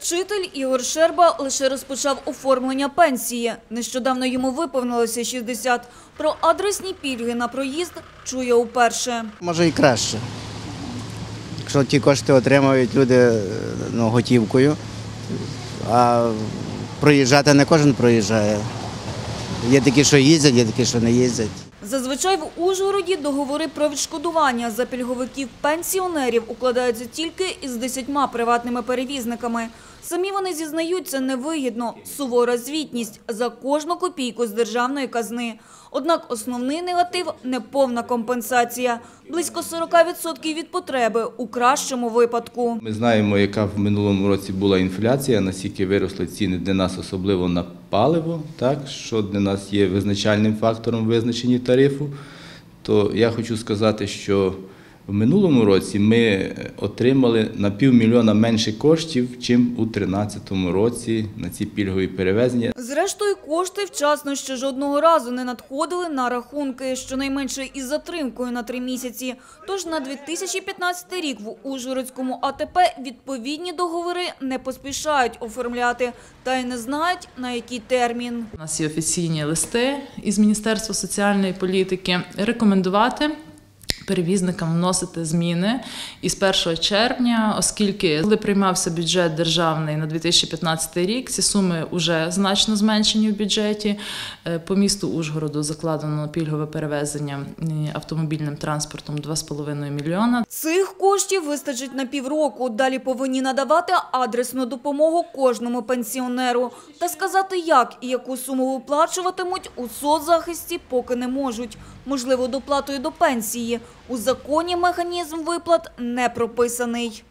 Вчитель Ігор Щерба лише розпочав оформлення пенсії. Нещодавно йому виповнилося 60. Про адресні пільги на проїзд чує уперше. Може і краще. Якщо ті кошти отримують люди е, ну, готівкою, а проїжджати не кожен проїжджає. Є такі, що їздять, є такі, що не їздять. Зазвичай в Ужгороді договори про відшкодування за пільговиків пенсіонерів укладаються тільки із десятьма приватними перевізниками. Самі вони зізнаються невигідно – сувора звітність за кожну копійку з державної казни. Однак основний негатив – неповна компенсація. Близько 40% від потреби у кращому випадку. Ми знаємо, яка в минулому році була інфляція, наскільки виросли ціни для нас, особливо на паливо, так, що для нас є визначальним фактором визначення тарифу. То я хочу сказати, що в минулому році ми отримали на півмільйона менше коштів, чим у 2013 році на ці пільгові перевезення. Зрештою, кошти вчасно ще жодного разу не надходили на рахунки, щонайменше із затримкою на три місяці. Тож на 2015 рік в Ужгородському АТП відповідні договори не поспішають оформляти та й не знають, на який термін. У нас є офіційні листи із Міністерства соціальної політики рекомендувати. Перевізникам вносити зміни із 1 червня, оскільки коли приймався бюджет державний на 2015 рік, ці суми вже значно зменшені в бюджеті. Е, По місту Ужгороду закладено пільгове перевезення е, автомобільним транспортом 2,5 мільйона. Цих коштів вистачить на півроку. Далі повинні надавати адресну допомогу кожному пенсіонеру. Та сказати, як і яку суму виплачуватимуть у соцзахисті, поки не можуть. Можливо, доплатою до пенсії. У законі механізм виплат не прописаний.